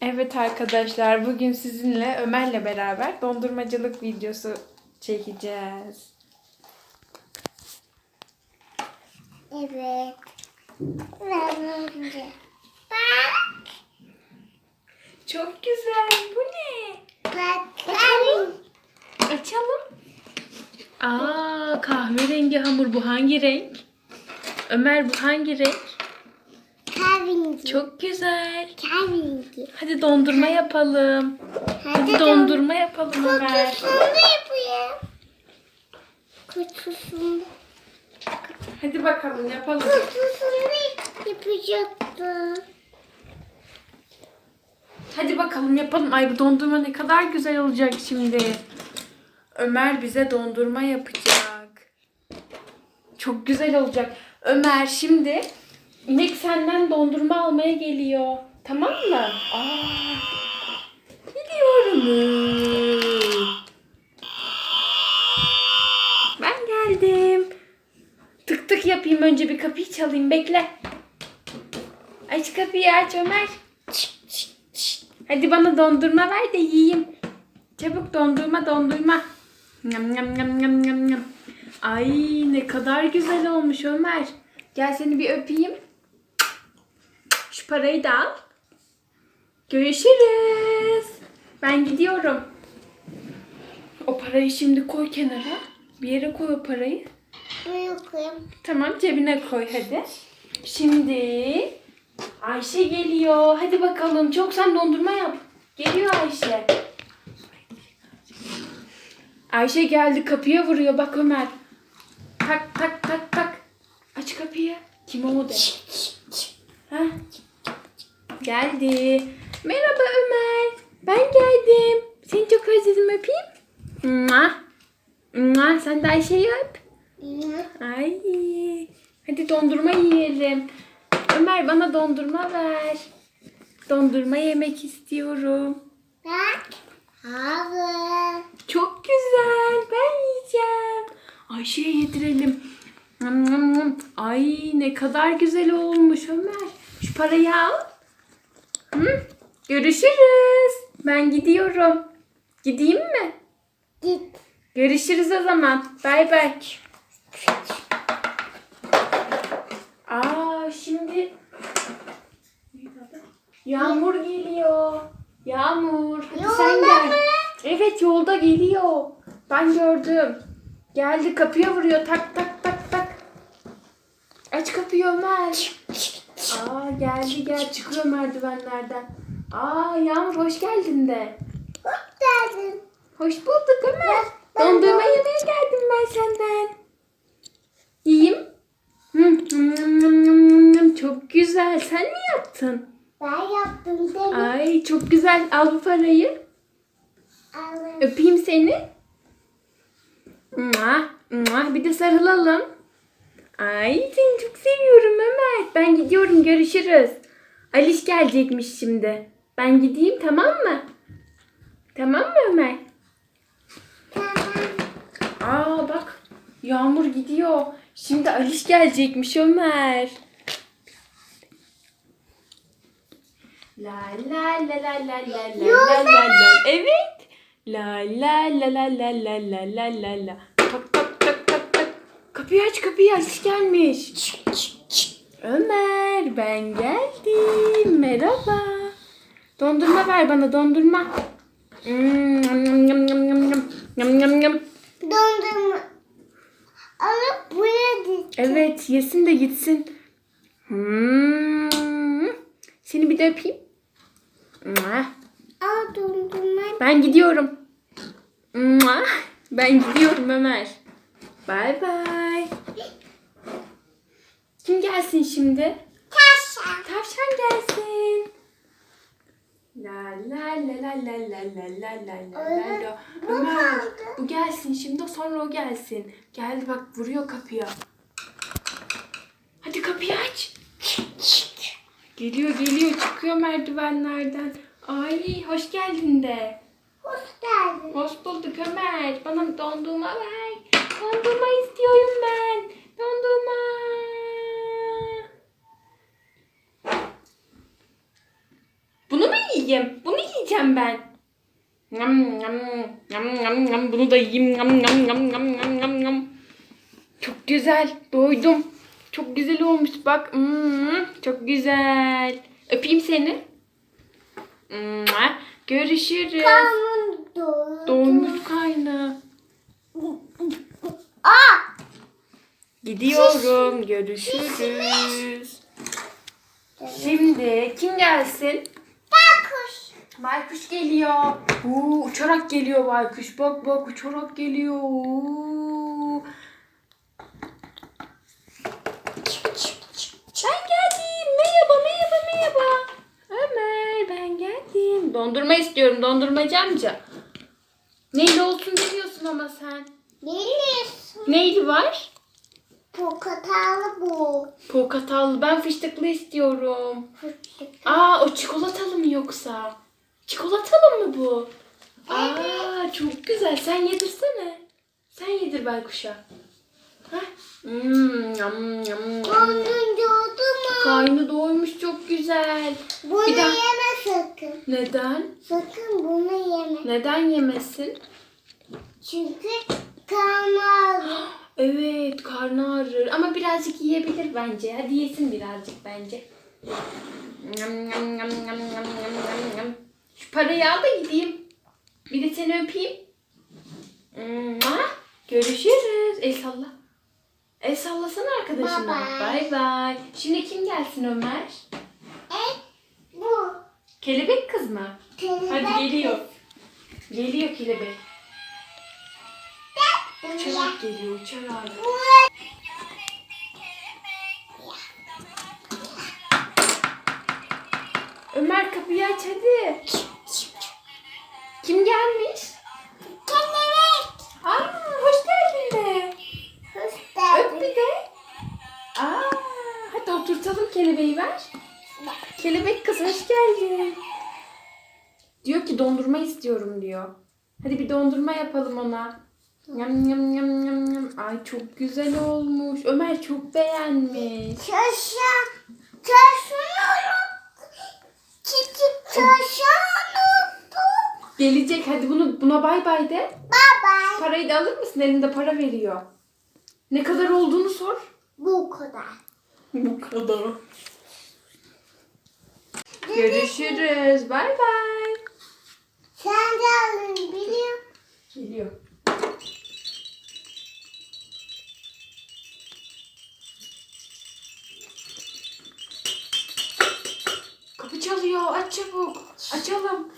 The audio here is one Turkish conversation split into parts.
Evet arkadaşlar bugün sizinle Ömer'le beraber dondurmacılık videosu çekeceğiz. Evet. Ben önce. Bak. Çok güzel. Bu ne? Bakalım. Açalım. Aa kahverengi hamur bu hangi renk? Ömer bu hangi renk? Kahvinci. Çok güzel. Kahvinci. Hadi dondurma yapalım. Hadi dondurma yapalım Ömer. Kutusunu yapayım. Kutusunu. Hadi bakalım yapalım. Kutusunu yapacaktım. Hadi bakalım yapalım. Ay bu dondurma ne kadar güzel olacak şimdi. Ömer bize dondurma yapacak. Çok güzel olacak. Ömer şimdi inek senden dondurma almaya geliyor. Tamam mı? Aa, gidiyorum. Ben geldim. Tık tık yapayım önce bir kapıyı çalayım. Bekle. Aç kapıyı aç Ömer. Hadi bana dondurma ver de yiyeyim. Çabuk dondurma dondurma. Yam yam yam yam yam yam. Ay ne kadar güzel olmuş Ömer. Gel seni bir öpeyim. Parayı da al. Görüşürüz. Ben gidiyorum. O parayı şimdi koy kenara. Bir yere koy o parayı. Bırakayım. Tamam cebine koy hadi. Şimdi Ayşe geliyor. Hadi bakalım. Çok sen dondurma yap. Geliyor Ayşe. Ayşe geldi kapıya vuruyor. Bak Ömer. Tak tak tak tak. Aç kapıyı. Kim o de? Ha? Geldi. Merhaba Ömer. Ben geldim. Seni çok özledim öpeyim. Mua. Mua. Sen de Ayşe'yi öp. Ay. Hadi dondurma yiyelim. Ömer bana dondurma ver. Dondurma yemek istiyorum. Bak. Abi. Çok güzel. Ben yiyeceğim. Ayşe'ye yedirelim. Ay ne kadar güzel olmuş Ömer. Şu parayı al. Hı? Görüşürüz. Ben gidiyorum. Gideyim mi? Git. Görüşürüz o zaman. Bay bay. Aa şimdi Yağmur geliyor. Yağmur. Hadi sen Yolda gel. mı? Evet yolda geliyor. Ben gördüm. Geldi kapıya vuruyor. Tak tak tak tak. Aç kapıyı Ömer. Aa geldi gel çıkıyor merdivenlerden. Aa Yağmur hoş geldin de. Hoş geldin. Hoş bulduk Ömer. Dondurma yemeye geldim ben senden. Yiyeyim. Çok güzel. Sen mi yaptın? Ben yaptım değil mi? Ay çok güzel. Al bu parayı. Alın. Öpeyim seni. Mua, mua. Bir de sarılalım. Ay seni çok seviyorum Ömer. Ben gidiyorum. Görüşürüz. Aliş gelecekmiş şimdi. Ben gideyim tamam mı? Tamam mı Ömer? Aa bak Yağmur gidiyor. Şimdi Aliş gelecekmiş Ömer. La la la la la la la la la la. Evet. La la la la la la la la la la. Kapıyı aç kapıyı Aliş gelmiş. Ömer ben geldim. Merhaba. Dondurma ver bana dondurma. Mm, yum, yum, yum, yum, yum. Yum, yum. Dondurma. Alıp buraya git. Evet yesin de gitsin. Hmm. Seni bir de öpeyim. Al dondurma. Ben gidiyorum. Ben gidiyorum Ömer. Bay bay. Kim gelsin şimdi? Taşa. Tavşan gelsin. La la la la la la la la la la la. Ömer bu gelsin şimdi sonra o gelsin. Geldi bak vuruyor kapıya. Hadi kapıyı aç. Geliyor geliyor çıkıyor merdivenlerden. Ay hoş geldin de. Hoş geldin. Hoş bulduk Ömer. Bana dondurma ver. Dondurma istiyorum ben. Dondurma. yiyeyim. Bunu yiyeceğim ben. Yam, yam, yam, yam, yam. Bunu da yiyeyim. Yam, yam, yam, yam, yam, yam, yam. Çok güzel. Doydum. Çok güzel olmuş bak. Hmm, çok güzel. Öpeyim seni. Görüşürüz. Karnım doydu. Doymuş kaynağı. Aa! Gidiyorum. Görüşürüz. Şimdi kim gelsin? Baykuş. Baykuş geliyor. Oo, uçarak geliyor baykuş. Bak bak uçarak geliyor. Oo. Ben geldim. Merhaba merhaba merhaba. Ömer ben geldim. Dondurma istiyorum dondurmacı amca. Neyle olsun biliyorsun ama sen. Biliyorsun. Neyli var? Portakallı bu. Portakallı. Ben fıstıklı istiyorum. Fıstık. Aa o çikolatalı mı yoksa? Çikolatalı mı bu? Aa çok güzel. Sen yedirsene. Sen yedir Baykuş'a. Hah. Hmm, yam, yam, yam. Karnın doydu mu? Karnı doymuş çok güzel. Bunu Bir daha- yeme sakın. Neden? Sakın bunu yeme. Neden yemesin? Çünkü karnı. Evet karnı ağrır ama birazcık yiyebilir bence. Hadi yesin birazcık bence. Yam, yam, yam, yam, yam, yam, yam, yam. Şu parayı al da gideyim. Bir de seni öpeyim. Mua. Görüşürüz. El salla. El sallasana arkadaşına. Bay bay. Şimdi kim gelsin Ömer? E bu. Kelebek kız mı? Kelebek. Hadi geliyor. Geliyor kelebek. Uçarak geliyor. Buraya. Ömer kapıyı aç hadi. Kim gelmiş? Kelebek. Aa, hoş geldin de. Hoş Öp bir geldin. de. Aa, hadi oturtalım kelebeği ver. Kelebek kız hoş geldin. Diyor ki dondurma istiyorum diyor. Hadi bir dondurma yapalım ona. Yam yam yam yam yam. Ay çok güzel olmuş. Ömer çok beğenmiş. Çarşı. Çarşını Küçük çarşını unuttum. Gelecek hadi bunu buna bay bay de. Bye. Parayı da alır mısın? Elinde para veriyor. Ne kadar olduğunu sor. Bu kadar. Bu kadar. Görüşürüz. Bay bay. Sen de alın biliyor Geliyor. Kapı çalıyor. Aç çabuk. Açalım.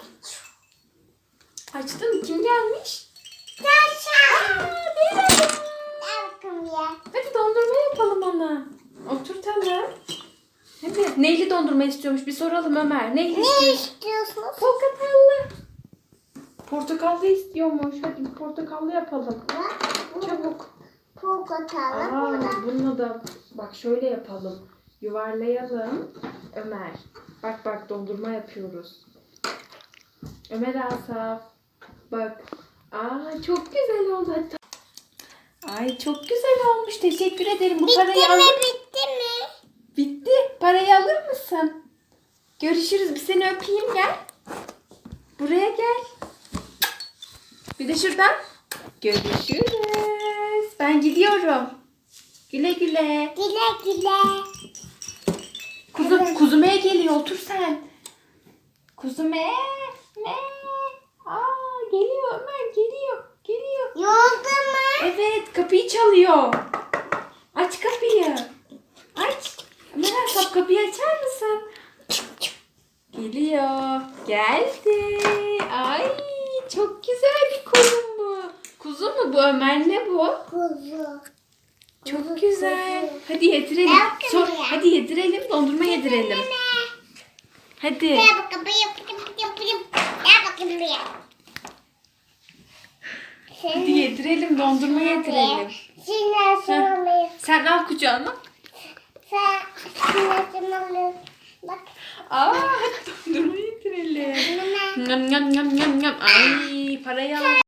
Açtın? Kim gelmiş? Ya. Hadi dondurma yapalım ona. Oturtalım. Hadi. Neyli dondurma istiyormuş? Bir soralım Ömer. Neyli Ne istiyor? istiyorsunuz? Portakallı. Portakallı istiyormuş. Hadi bir portakallı yapalım. Çabuk. Portakalı Aa, burada. bununla da bak şöyle yapalım. Yuvarlayalım. Ömer. Bak bak dondurma yapıyoruz. Ömer Asaf. Bak. Aa çok güzel oldu. Hadi. Ay çok güzel olmuş. Teşekkür ederim. Bu Bitti parayı mi alır bitti mi? Bitti. Parayı alır mısın? Görüşürüz. Bir seni öpeyim gel. Buraya gel. Bir de şuradan. Görüşürüz. Ben gidiyorum. Güle güle. Güle güle. Kuzu, kuzumeye geliyor. Otur sen. Kuzume. Ne? Aa, geliyor Ömer geliyor. Geliyor. Yoldu mu? Evet kapıyı çalıyor. Aç kapıyı. Aç. Ömer Asaf kapıyı açar mısın? Geliyor. Geldi. Ay çok güzel bir kuzu bu. Kuzu mu bu Ömer ne bu? Kuzu. Çok güzel. Hadi yedirelim. Sor, hadi yedirelim. Dondurma yedirelim. Hadi. Hadi yedirelim. Dondurma yedirelim. Sormayı. Sen al kucağına. Bak. Aa hadi dondurma yedirelim. Yam yam yam yam yam. Ay parayı al.